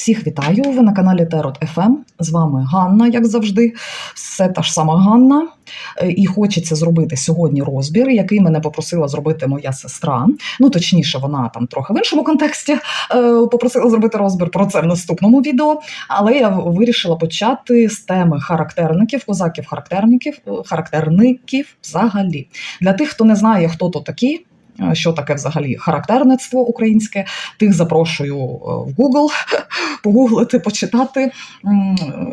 Всіх вітаю! Ви на каналі Терот ФМ. З вами Ганна, як завжди, все та ж сама Ганна. Е, І хочеться зробити сьогодні розбір, який мене попросила зробити моя сестра. Ну, точніше, вона там трохи в іншому контексті е, попросила зробити розбір про це в наступному відео. Але я вирішила почати з теми характерників, козаків-характерників, е, характерників взагалі. Для тих, хто не знає, хто то такі. Що таке взагалі характерництво українське? Тих запрошую е, в Google погуглити, почитати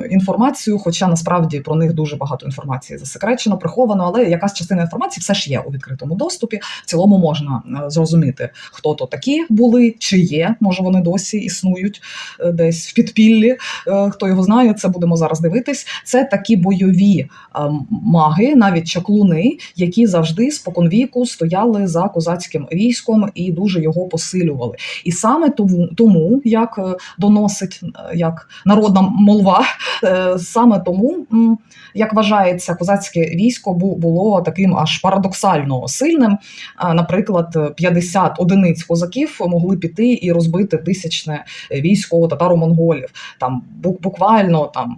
інформацію. Хоча насправді про них дуже багато інформації засекречено, приховано, але якась частина інформації все ж є у відкритому доступі. В цілому можна е, зрозуміти, хто то такі були, чи є. Може, вони досі існують е, десь в підпіллі. Хто його знає, це будемо зараз дивитись. Це такі бойові маги, навіть чаклуни, які завжди споконвіку стояли за козацьким військом і дуже його посилювали. І саме тому, тому як е, доносить е, як народна молва, е, саме тому, як вважається, козацьке військо було таким аж парадоксально сильним. Наприклад, 50 одиниць козаків могли піти і розбити тисячне військо татаро-монголів. Там буквально там.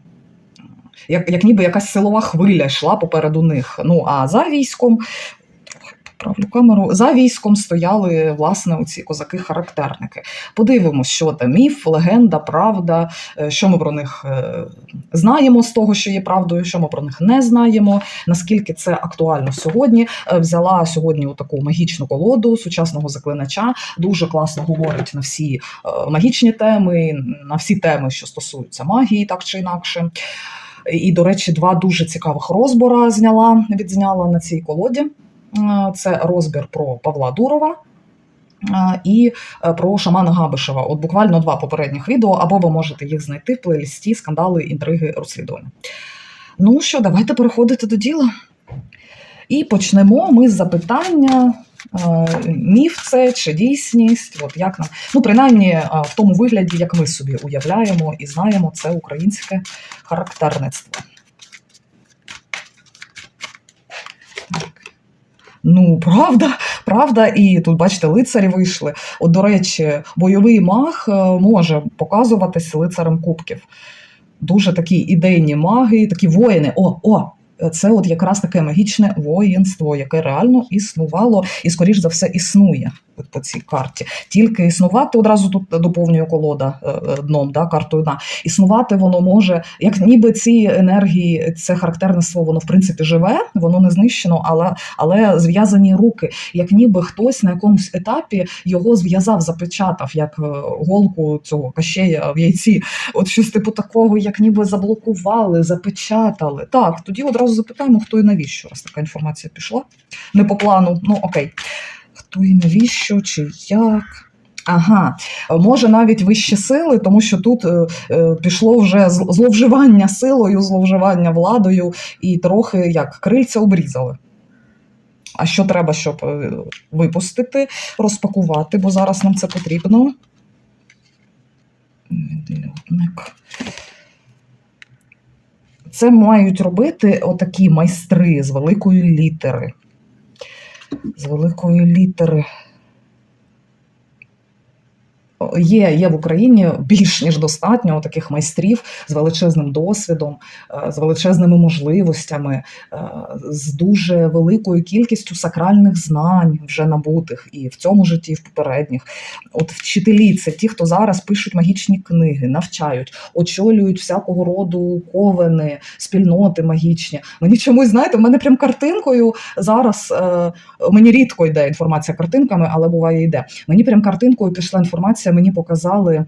Як, як ніби якась силова хвиля йшла попереду них. Ну а за військом Правлю камеру. За військом стояли власне оці козаки-характерники. Подивимось, що там міф, легенда, правда, е, що ми про них е, знаємо з того, що є правдою, що ми про них не знаємо. Наскільки це актуально сьогодні? Е, Взяла сьогодні таку магічну колоду сучасного заклинача. Дуже класно говорить на всі магічні теми, на всі теми, що стосуються магії, так чи інакше. І, до речі, два дуже цікавих розбора зняла, відзняла на цій колоді. Це розбір про Павла Дурова. І е, про шамана Габишева. От буквально два попередніх відео, або ви можете їх знайти в плейлісті скандали, інтриги, розслідування. Ну що, давайте переходити до діла. І почнемо ми з запитання: е, міф це чи дійсність? От як нам, ну принаймні е, в тому вигляді, як ми собі уявляємо і знаємо, це українське характерництво. Ну, правда, правда, і тут, бачите, лицарі вийшли. От, до речі, бойовий маг е, може показуватись лицарем кубків. Дуже такі ідейні маги, такі воїни. О, о! Це от якраз таке магічне воїнство, яке реально існувало і, скоріш за все, існує по цій карті. Тільки існувати одразу тут доповнює колода е, е, дном, да, картою на існувати воно може, як ніби ці енергії, це характерництво, воно в принципі живе, воно не знищено, але, але зв'язані руки, як ніби хтось на якомусь етапі його зв'язав, запечатав, як е, голку цього кащея в яйці. От щось типу такого, як ніби заблокували, запечатали. Так, тоді одразу запитаємо, хто і навіщо, раз така інформація пішла. Не по плану, ну окей. Хто і навіщо, чи як. Ага, може навіть вищі сили, тому що тут е, е, пішло вже зловживання силою, зловживання владою, і трохи як крильця обрізали. А що треба, щоб е, випустити, розпакувати, бо зараз нам це потрібно. Відлюдник. Це мають робити отакі майстри з великої літери. З великої літери. Є, є в Україні більш ніж достатньо таких майстрів з величезним досвідом, е, з величезними можливостями, е, з дуже великою кількістю сакральних знань вже набутих і в цьому житті, і в попередніх. От вчителі це ті, хто зараз пишуть магічні книги, навчають, очолюють всякого роду ковени, спільноти магічні. Мені чомусь, знаєте, в мене прям картинкою зараз е, мені рідко йде інформація картинками, але буває йде. Мені прям картинкою пішла інформація, мені показали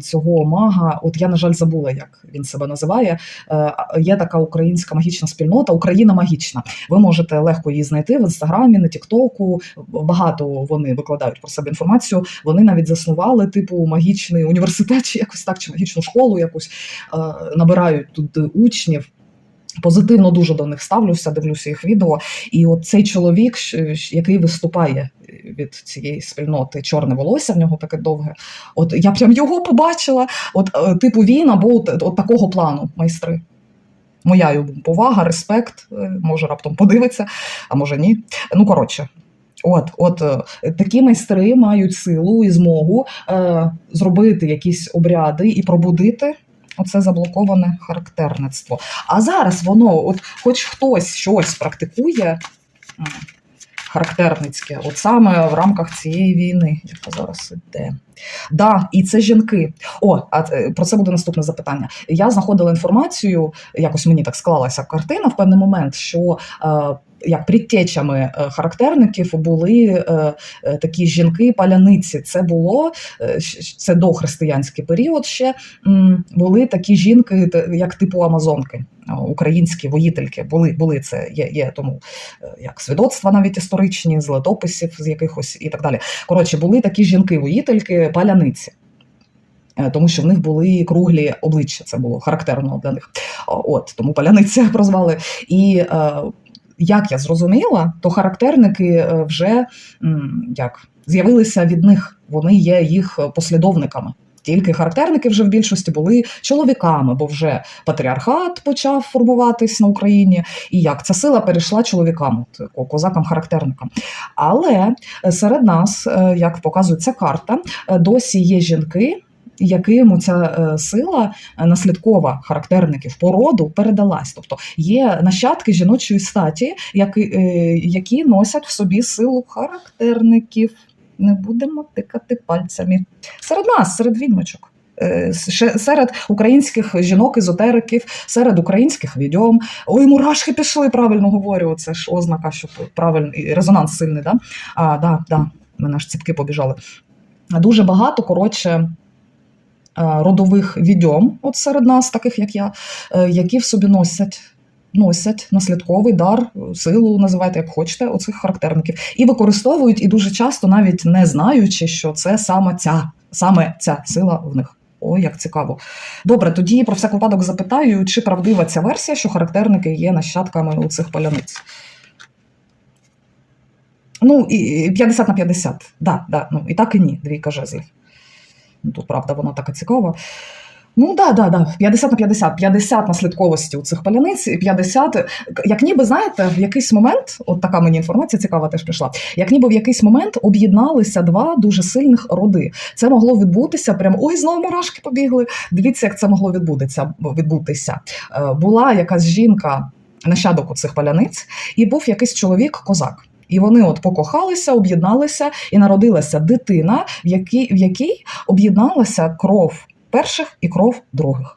цього мага. От я, на жаль, забула, як він себе називає. Е, Є така українська магічна спільнота, Україна магічна. Ви можете легко її знайти в інстаграмі, на Тіктоку. Багато вони викладають про себе інформацію. Вони навіть заснували типу магічний університет, чи якось так, чи магічну школу якусь е, набирають тут учнів. Позитивно дуже до них ставлюся, дивлюся їх відео. І от цей чоловік, який виступає від цієї спільноти, чорне волосся в нього таке довге. От я прям його побачила. От, е, типу, він або от, от такого плану майстри. Моя йому повага, респект, е, може раптом подивиться, а може ні. Ну, коротше, От, от е, такі майстри мають силу і змогу е, зробити якісь обряди і пробудити оце заблоковане характерництво. А зараз воно, от хоч хтось щось практикує характерницьке, от саме в рамках цієї війни, яка зараз іде. Да, і це жінки. О, а про це буде наступне запитання. Я знаходила інформацію, якось мені так склалася картина в певний момент, що е, як предтечами е, характерників були е, е, такі жінки-паляниці. Це було це дохристиянський період ще були такі жінки, як типу Амазонки. Українські воїтельки були, були це є, є тому як свідоцтва навіть історичні, з летописів з якихось і так далі. Коротше, були такі жінки-воїтельки, паляниці. Тому що в них були круглі обличчя, це було характерно для них. От тому паляниця прозвали. І як я зрозуміла, то характерники е, вже як з'явилися від них, вони є їх послідовниками. Тільки характерники вже в більшості були чоловіками, бо вже патріархат почав формуватись на Україні, і як ця сила перейшла чоловікам, козакам-характерникам. Але е, серед нас, е, як показує ця карта, досі є жінки, яким ця е, сила е, наслідкова характерників породу передалась. Тобто є нащадки жіночої статі, які, е, які носять в собі силу характерників. Не будемо тикати пальцями. Серед нас, серед відьмочок. Серед українських жінок-езотериків, серед українських відьом. Ой, мурашки пішли, правильно говорю. Це ж ознака, що правильний резонанс сильний. Да? А, да, да, мене аж ціпки побіжали. Дуже багато, коротше, родових відьом, от серед нас, таких як я, е, які в собі носять. Носять наслідковий дар, силу, називайте як хочете, оцих характерників, і використовують, і дуже часто, навіть не знаючи, що це саме ця, саме ця сила в них. О, як цікаво. Добре, тоді про всяк випадок запитаю, чи правдива ця версія, що характерники є нащадками у цих паляниць. Ну, і 50 на 50. Да, да, ну, і так і ні, двійка жезлів. Ну, тут, правда, вона така цікава. Ну, да, да, да, 50 на 50. 50 наслідковості у цих паляниць, і 50, як ніби, знаєте, в якийсь момент, от така мені інформація цікава теж прийшла, як ніби в якийсь момент об'єдналися два дуже сильних роди. Це могло відбутися прямо, ой, знову мурашки побігли. Дивіться, як це могло відбутися, відбутися. Е, Була якась жінка, нащадок у цих паляниць, і був якийсь чоловік-козак. І вони от покохалися, об'єдналися, і народилася дитина, в якій, в якій об'єдналася кров перших і кров других.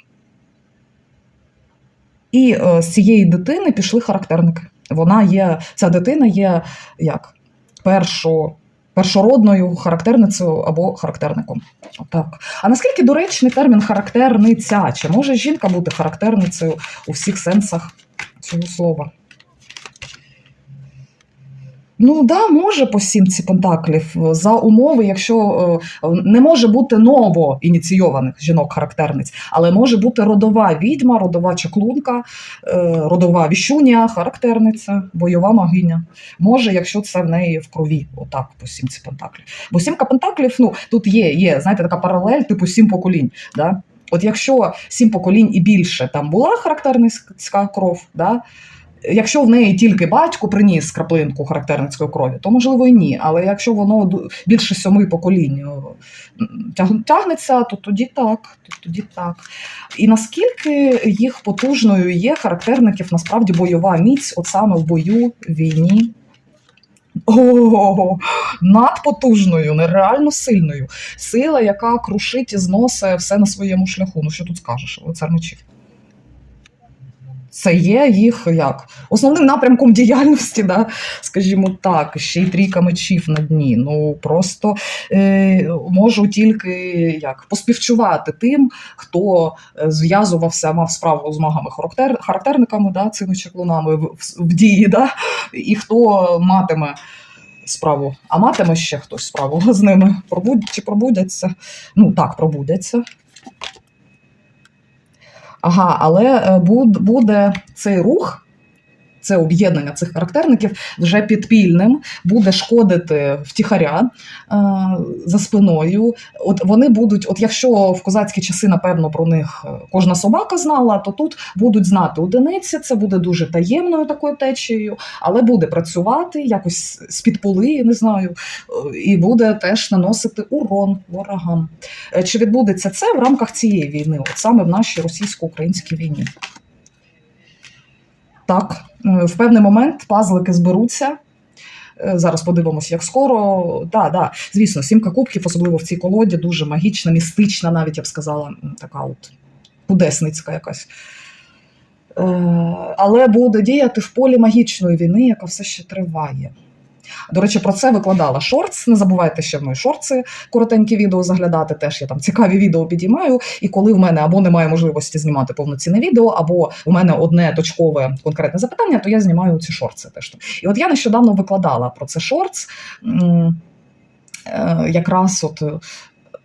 І е, з цієї дитини пішли характерники. Вона є, ця дитина є як першо, першородною характерницею або характерником. Отак. А наскільки доречний термін характерниця? Чи може жінка бути характерницею у всіх сенсах цього слова? Ну да, може по сімці пентаклів за умови, якщо е, не може бути ново ініційованих жінок-характерниць, але може бути родова відьма, родова чаклунка, е, родова віщуня, характерниця, бойова магиня. Може, якщо це в неї в крові, отак по сімці пентаклів. Бо сімка пентаклів, ну тут є, є, знаєте, така паралель, типу сім поколінь. Да? От якщо сім поколінь і більше там була характерницька кров, да? Якщо в неї тільки батько приніс краплинку характерницької крові, то можливо і ні. Але якщо воно більше сьоми поколінь тягнеться, то тоді так. То тоді так. І наскільки їх потужною є характерників насправді бойова міць, от саме в бою, війні. О, надпотужною, нереально сильною. Сила, яка крушить і зносить все на своєму шляху. Ну що тут скажеш, лицар мечів? Це є їх як основним напрямком діяльності, да? скажімо так, ще й трійка мечів на дні. Ну просто е, можу тільки як поспівчувати тим, хто е, зв'язувався, мав справу з магами характерниками, да, цими чаклунами в, в, дії, да? і хто матиме. Справу, а матиме ще хтось справу з ними. Пробуд... Чи пробудяться? Ну так, пробудяться. Ага, але е, буд- буде цей рух, це об'єднання цих характерників вже підпільним буде шкодити втіхаря е, за спиною. От вони будуть, от якщо в козацькі часи, напевно, про них е, кожна собака знала, то тут будуть знати одиниці. Це буде дуже таємною такою течією, але буде працювати якось з-під поли, не знаю, е, і буде теж наносити урон ворогам. Е, Чи відбудеться це в рамках цієї війни, от саме в нашій російсько-українській війні? Так, е, в певний момент пазлики зберуться. Е, Зараз подивимося, як скоро. Да, да, звісно, сімка кубків, особливо в цій колоді, дуже магічна, містична, навіть я б сказала, така от кудесницька якась. Е, але буде діяти в полі магічної війни, яка все ще триває. До речі, про це викладала шортс. Не забувайте ще в мої шорти коротенькі відео заглядати. Теж я там цікаві відео підіймаю. І коли в мене або немає можливості знімати повноцінне відео, або в мене одне точкове конкретне запитання, то я знімаю ці шорти теж. І от я нещодавно викладала про це шортс. е, Якраз от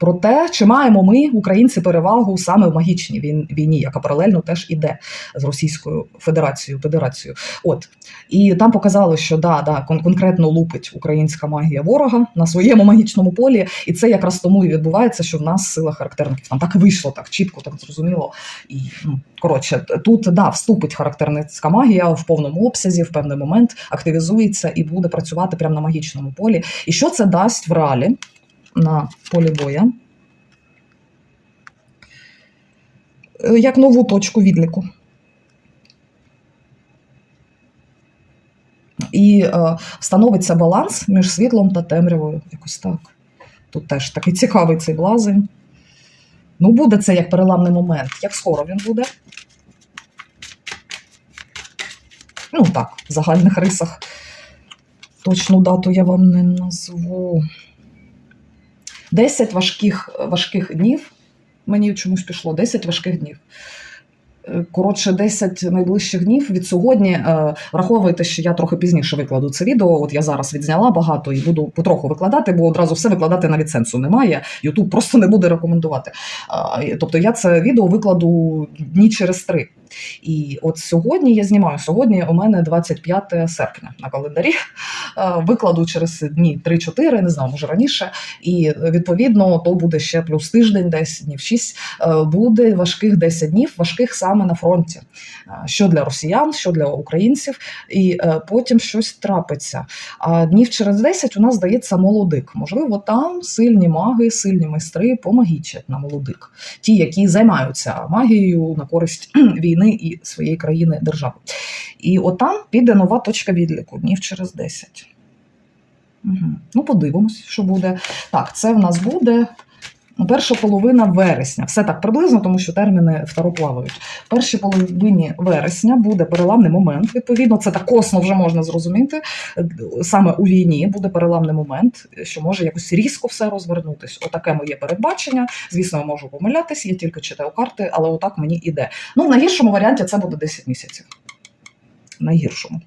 про те, чи маємо ми, українці, перевагу саме в магічній війні, яка паралельно теж іде з Російською Федерацією. Федерацією. От і там показали, що да, да, кон- конкретно лупить українська магія ворога на своєму магічному полі, і це якраз тому і відбувається, що в нас сила характерників там так вийшло, так чітко, так зрозуміло. І ну коротше, тут да, вступить характерницька магія в повному обсязі, в певний момент активізується і буде працювати прямо на магічному полі. І що це дасть в реалі на полі боя? Е, Як нову точку відліку. І е, встановиться баланс між світлом та темрявою. Якось так. Тут теж такий цікавий цей блазень. Ну, буде це як переламний момент. Як скоро він буде? Ну так, в загальних рисах. Точну дату я вам не назву. 10 важких, важких днів. Мені чомусь пішло 10 важких днів. Е, Коротше, 10 найближчих днів від сьогодні. Е, Враховуйте, що я трохи пізніше викладу це відео. От я зараз відзняла багато і буду потроху викладати, бо одразу все викладати навіть сенсу немає. Ютуб просто не буде рекомендувати. Тобто я це відео викладу дні через три. І от сьогодні я знімаю. Сьогодні у мене 25 серпня на календарі. Е, Викладу через дні 3-4, не знаю, може раніше. І відповідно то буде ще плюс тиждень, десь днів 6. Е, Буде важких 10 днів, важких саме на фронті. Е, Що для росіян, що для українців, і потім щось трапиться. А днів через 10 у нас здається молодик. Можливо, там сильні маги, сильні майстри помагічать на молодик. Ті, які займаються магією на користь війни і своєї країни держави. І отам піде нова точка відліку днів через 10. Угу. Ну, подивимось, що буде. Так, це в нас буде перша половина вересня. Все так приблизно, тому що терміни второплавають. В першій половині вересня буде переламний момент. Відповідно, це так косно вже можна зрозуміти. Саме у війні буде переламний момент, що може якось різко все розвернутись. Отаке моє передбачення. Звісно, я можу помилятись, я тільки читаю карти, але отак мені іде. Ну, в найгіршому варіанті це буде 10 місяців. Найгіршому.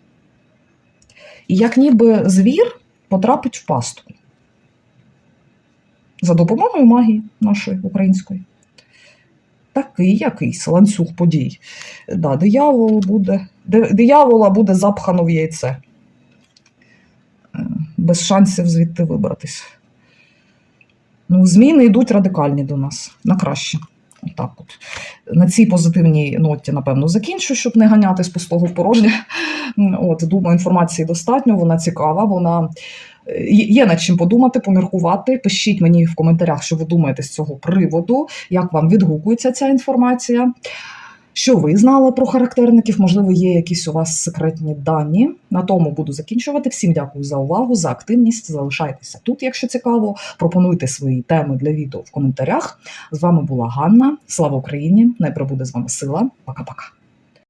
І як ніби звір потрапить в пастку за допомогою магії нашої української. Такий якийсь ланцюг подій. Да, диявол буде, диявола буде запхано в яйце. Е, Без шансів звідти вибратись. Ну, зміни йдуть радикальні до нас на краще. Отак от. На цій позитивній ноті, напевно, закінчу, щоб не ганятись пустого в. От, думаю, інформації достатньо, вона цікава, вона є є над чим подумати, поміркувати. Пишіть мені в коментарях, що ви думаєте з цього приводу, як вам відгукується ця інформація. Що ви знали про характерників? Можливо, є якісь у вас секретні дані. На тому буду закінчувати. Всім дякую за увагу, за активність. Залишайтеся тут, якщо цікаво. Пропонуйте свої теми для відео в коментарях. З вами була Ганна. Слава Україні! Най прибуде з вами сила. Пока-пока.